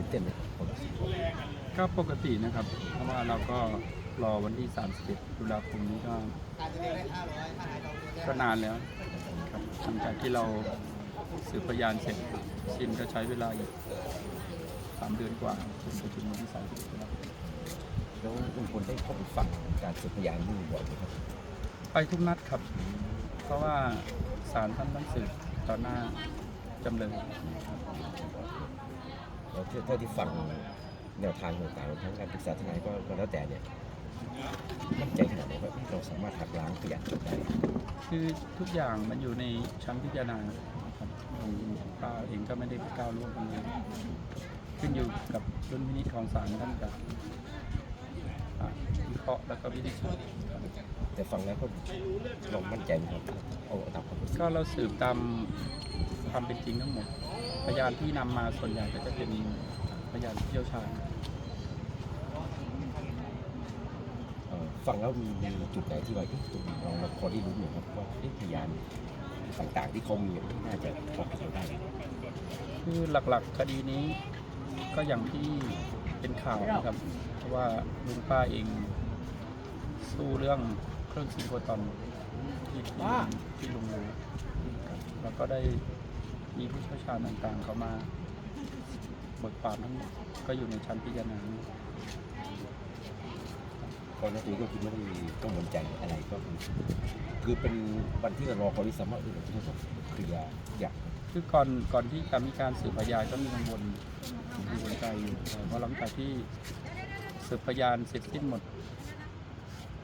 ตื่นเต้นไหมครับความรู้สึกก็ปกตินะครับ เพราะว่าเราก็รอวันที่ 31ตุลาคมนี้ก็ก็นานแล้วครับหลังจากที่เราสืบพยานเสร็จสิ้นก็ใช้เวลาอีกสามเดือนกว่าจนไปถึงวันที่31ตุลาคมแล้วลุงพลได้เข้าไปฟังการสืบพยานนี่บ่อยไหมครับไปทุกนัดครับ เพราะว่าศาลท่านต้องสืบต่อหน้าจำเลย แล้วเท่าที่ฟังแนวทางต่างๆทั้งการปรึกษาทนายก็ก็แล้วแต่เนี่ยมั่นใจขนาดไหนว่าเราสามารถหักล้างพยานจบได้คือทุกอย่างมันอยู่ในชั้นพิจารณาครับผมป้าเองก็ไม่ได้ไปก้าวล่วงตรงนี้ขึ้นอยู่กับดุลพินิจของศาลท่านกับอ่าวิเคราะห์แล้วก็วินิจฉัยครับแต่ฟังแล้วก็ลองมั่นใจไหมครับเอาตามความรู้สึกก็เราสืบตามความเป็นจริงทั้งหมด พยานที่นำมาส่วนใหญ่ก็จะเป็นพยานที่เชี่ยวชาญ เอ่อฟังแล้วมีมีจุดไหนที่ว่าเอ๊ะตรงนี้เราเราพอได้รู้เนี่ยครับว่าเอ๊ะพยานต่างๆที่เขามีเนี่ยน่าจะพอพิสูจน์ได้คือหลักๆคดีนี้ก็อย่างที่เป็นข่าวนะครับ เพราะว่าลุงป้าเองสู้เรื่องเครื่องซิงโครตอนที่ที่ที่ลุงรู้แล้วก็ได้ มีผู้เชี่ยวชาญต่างๆ เขามาเบิกความทั้งหมดก็อยู่ในชั้นพิจารณาก็นักนี้ก็คือไม่ได้กังวลใจอะไรก็คือคือเป็นวันที่เรารอเขาที่สามารถเออเราจะได้เคลียร์ทุกอย่างคือก่อนก่อนที่จะมีการสืบพยานก็มีกังวลกังวลใจอยู่แต่ว่าหลังจากที่สืบพยานเสร็จสิ้นหมด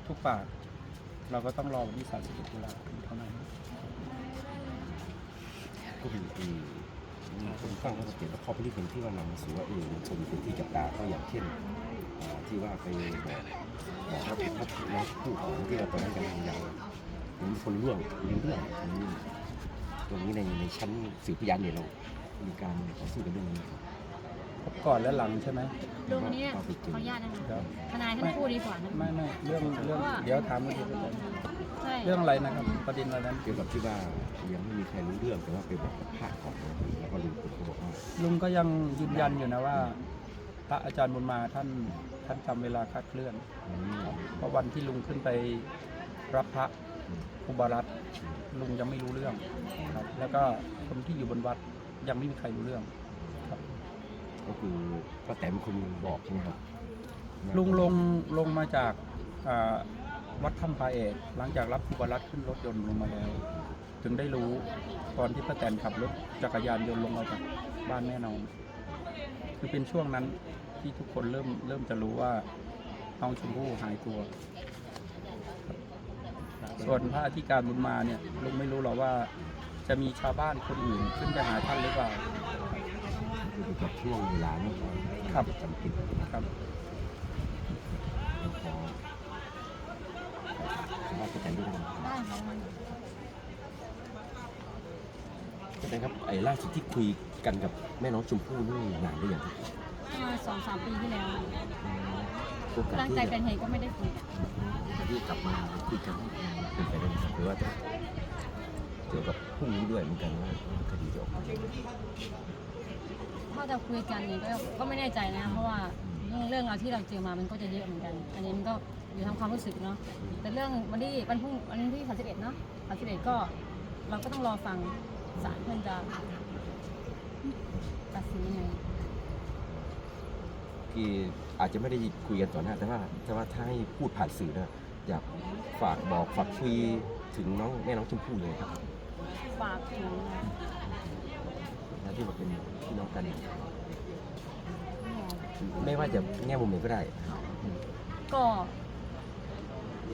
ทุกปาก เราก็ต้องรอวันที่31ตุลาคมเท่านั้น ก็คือเออมีคนฟังเขาสังเกตว่าข้อพิพาทที่ว่านำมาสู่ว่าเออมันคนเป็นที่จับตาก็อย่างเช่นอ่าที่ว่าไปบอกบอกว่าเป็นว่าน้องผู้ของที่เราตอนนั้นกำลังยาวมีคนร่วงมีเรื่องตรงนี้ตรงนี้ในในชั้นสืบพยานเนี่ยเรา มีการต่อสู้กันเรื่องนี้ครับก่อนและหลังใช่ไหมลุงเนี่ยขออนุญาตนะคะครับทนายท่านพูดดีกว่านะไม่ไม่เรื่องเรื่องเดี๋ยวถามเมื่อกี้ก่อนใช่ เรื่องอะไรนะครับประเด็นอะไรนั้นเกี่ยวกับที่ว่ายังไม่มีใครรู้เรื่องแต่ว่าไปบอกกับภาคของแล้วก็ลุงพลก็บอกว่าลุงก็ยังยืนยันอยู่นะว่า พระอาจารย์บุญมาท่านท่านจำเวลาคลาดเคลื่อนอืมเพราะวันที่ลุงขึ้นไปรับพระอุบารัตน์ลุงยังไม่รู้เรื่องครับ แล้วก็คนที่อยู่บนวัดยังไม่มีใครรู้เรื่องครับ ก็คือป้าแตมคนบอกใช่ไหมครับลุงลงลงมาจากอ่า วัดถ้ำพาเอกหลังจากรับอุบารัตน์ขึ้นรถยนต์ลงมาแล้ว ถึงได้รู้ตอนที่ป้าแตนขับรถจักรยานยนต์ลงมาจากบ้านแม่นองคือเป็นช่วงนั้นที่ทุกคนเริ่มเริ่มจะรู้ว่าน้องชมพู่หายตัว ส่วนพระอธิการบุญมาเนี่ยลุงไม่รู้หรอกว่าจะมีชาวบ้านคนอื่นขึ้นไปหาท่านหรือเปล่าคือเกี่ยวกับช่วงเวลานี้ครับจำเป็นครับขอ สามารถป้าแตนด้วยนะได้ค่ะป้าแตนครับไอ้ล่าสุดที่คุยกันกับแม่น้องชมพู่นี่นานหรือยังครับประมาณสองสามปีที่แล้วโอกาสหลังที่จากจะเกิดเหตุก็ไม่ได้คุยกันที่กลับมาคุยกันเป็นไปได้ไหมครับหรือว่าจะเกี่ยวกับพรุ่งนี้ด้วยเหมือนกันว่าคดีจะออกมายังไงถ้าจะคุยกันเนี่ยก็ก็ไม่แน่ใจนะ เพราะว่าเรื่องเรื่องราวที่เราเจอมามันก็จะเยอะเหมือนกัน อันนี้มันก็ อยู่ทางความรู้สึกเนาะแต่เรื่องวันที่วันพรุ่งวันที่31เนาะ31ก็เราก็ต้องรอฟังศาลเพื่อนจะตัดสินยังไงที่อาจจะไม่ได้คุยกันต่อหน้าแต่ว่าแต่ว่าถ้าให้พูดผ่านสื่อนะอยากฝากบอกฝากคุยถึงน้องแม่น้องชมพู่เลยครับฝากถึงนะที่ว่าเป็นพี่น้องกันไม่ว่าจะแง่มุมไหนก็ได้ ก็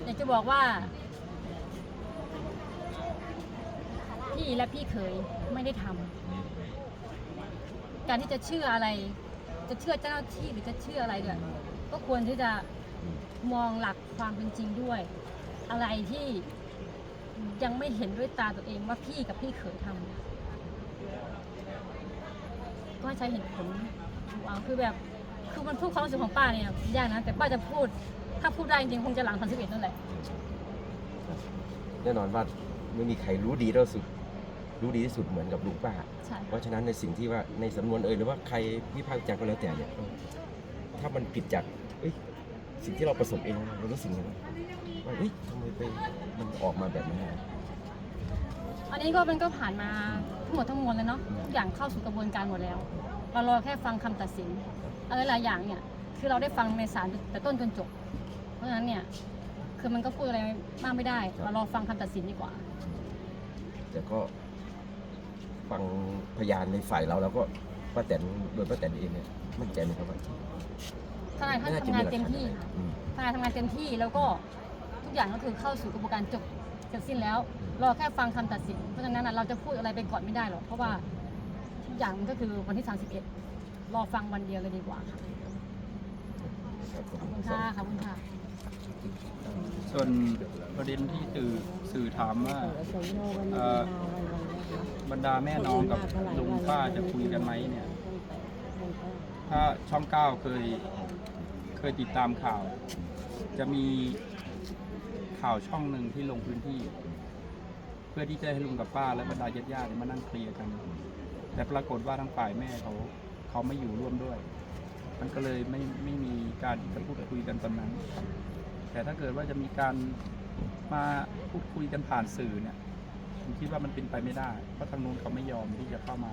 อยากจะบอกว่า พี่และพี่เคยไม่ได้ทำการที่จะเชื่ออะไร จะเชื่อเจ้าหน้าที่หรือจะเชื่ออะไรเนี่ยก็ควรที่จะมองหลักความเป็นจริงด้วย อะไรที่ยังไม่เห็นด้วยตาตัวเองว่าพี่กับพี่เคยทำก็ให้ใช้เหตุผลเอาคือแบบคือมันพูดความรู้สึกของป้าเนี่ยยากนะแต่ป้าจะพูด ถ้าพูดได้จริงๆคงจะหลังพันสิบเอ็ดนั่นแหละแน่นอนว่าไม่มีใครรู้ดีเท่าสุด รู้ดีที่สุดเหมือนกับลุงป้า ใช่เพราะฉะนั้นในสิ่งที่ว่าในสำนวนเอ่ยหรือว่าใครวิพากษ์วิจารณ์ก็แล้วแต่เนี่ยเออถ้ามันผิดจากเอ้ยสิ่งที่เราประสบเองเรารู้สึกไงบ้างว่าเฮ้ยทำไมไปมันออกมาแบบนี้น อันนี้ก็เป็นก็ผ่านมาทั้งหมดทั้งมวลเลยเนาะทุกอย่างเข้าสู่กระบวนการหมดแล้ว เรารอแค่ฟังคำตัดสินอะไรหลายอย่างเนี่ยคือเราได้ฟังในศาลแต่ต้นจนจบเพ ราะฉะนั้นเนี่ย คือมันก็พูดอะไรมากไม่ได้เรารอฟังคำตัดสินดีกว่า แต่ก็ฟังพยานในฝ่ายเราแล้วก็ป้าแตนโดยป้าแตนเองเนี่ยมั่นใจไหมครับว่าทนายท่านทำงานเต็มที่ค่ะอืม ทนายทำงานเต็มที่แล้วก็ทุกอย่างก็คือเข้าสู่กระบวนการจบเสร็จสิ้นแล้ว รอแค่ฟังคำตัดสิน เพราะฉะนั้นน่ะเราจะพูดอะไรไปก่อนไม่ได้หรอก เพราะว่าทุกอย่างมันก็คือวันที่ 31 รอฟังวันเดียวเลยดีกว่าค่ะครับขอบคุณค่ะขอบคุณค่ะ ส่วนประเด็นที่สื่อสื่อถามว่าเอ่อบรรดาแม่น้องกับลุงป้าจะคุยกันไหมเนี่ย ถ้าช่องเก้าเคยเคยติดตามข่าว จะมีข่าวช่องหนึ่งที่ลงพื้นที่ เพื่อที่จะให้ลุงกับป้าและบรรดาญาติญาติมานั่งเคลียร์กัน แต่ปรากฏว่าทางฝ่ายแม่เขาเขาไม่อยู่ร่วมด้วย มันก็เลยไม่ไม่มีการจะพูดคุยกันตอนนั้น แต่ถ้าเกิดว่าจะมีการมาพูดคุยกันผ่านสื่อเนี่ยผมคิดว่ามันเป็นไปไม่ได้ เพราะทางนู้นเขาไม่ยอมที่จะเข้ามา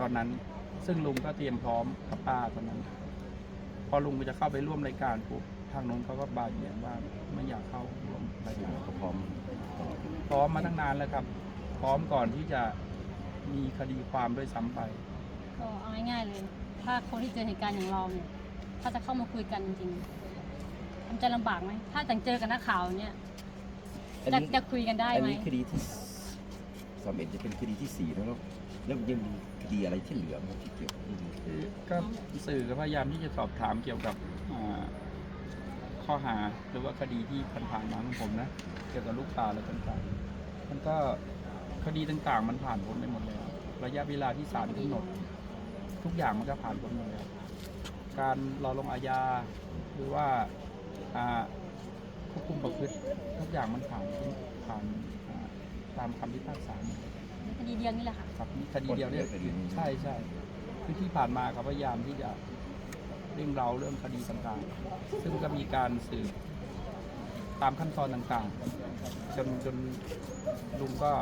ตอนนั้นซึ่งลุงก็เตรียมพร้อมกับป้าตอนนั้น พอลุงจะเข้าไปร่วมรายการปุ๊บทางนู้นเขาก็บาดเจ็บว่าไม่อยากเข้าร่วมรายการก็พร้อมพร้อมมาตั้งนานแล้วครับ พร้อมก่อนที่จะมีคดีความด้วยซ้ำไป ก็เอาง่ายๆเลย ถ้าคนที่เจอเหตุการณ์อย่างเราเนี่ย ถ้าจะเข้ามาคุยกันจริงๆ มันจะลำบากไหมถ้าจังเจอกับนักข่าวเนี่ยอันจะนี้จะคุยกันได้อันไหมนี้คดีที่สามเอ็ดจะเป็นคดีที่สี่แล้วเนอะแล้วยังมีคดีอะไรที่เหลือไหมที่เกี่ยวกับเรื่องนี้คือก็สื่อก็พยายามที่จะสอบถามเกี่ยวกับอ่าข้อหาหรือว่าคดีที่ผ่านๆมาของผมนะ เกี่ยวกับลูกปลาและต่างๆมันก็คดีต่างๆ มันผ่านพ้นไปหมดแล้ว ระยะเวลาที่ศาลกำหนด ทุกอย่างมันก็ผ่านพ้นหมดแล้ว การรอลงอาญาหรือว่าอ่า ควบคุมประพฤติทุกอย่างมันผ่านผ่านอ่าตามคำพิพากษาหมดเลยคดีเดียวนี่แหละค่ะครับคดีเดียวเนี่ยคดีนี้ใช่ใช่คือที่ผ่านมาเขาพยายามที่จะเร่งเราเรื่องคดีต่างๆ ซึ่งก็มีการสืบตามขั้นตอนต่างๆ จนจนลุงก็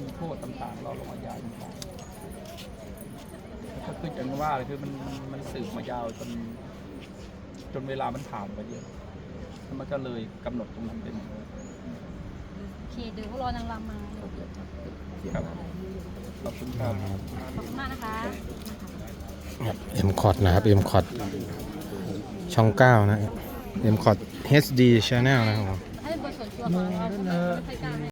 มีโทษต่างๆเราลงอาญาต่างๆแล้วก็คืออย่างว่าเลยคือมันมันมันสืบมายาวจน จนเวลามันผ่านไปเยอะแล้วมันก็เลยกำหนดตรงนั้นเป็นโอเคเดี๋ยวรอนางรำมาครับขอบคุณครับขอบคุณมากนะคะเอ็มคอร์ดนะครับเอ็มคอร์ดช่องเก้านะเอ็มคอร์ด HD Channel นะครับผม ให้เป็นบทส่วนตัวของเราไม่ค่อยกล้าให้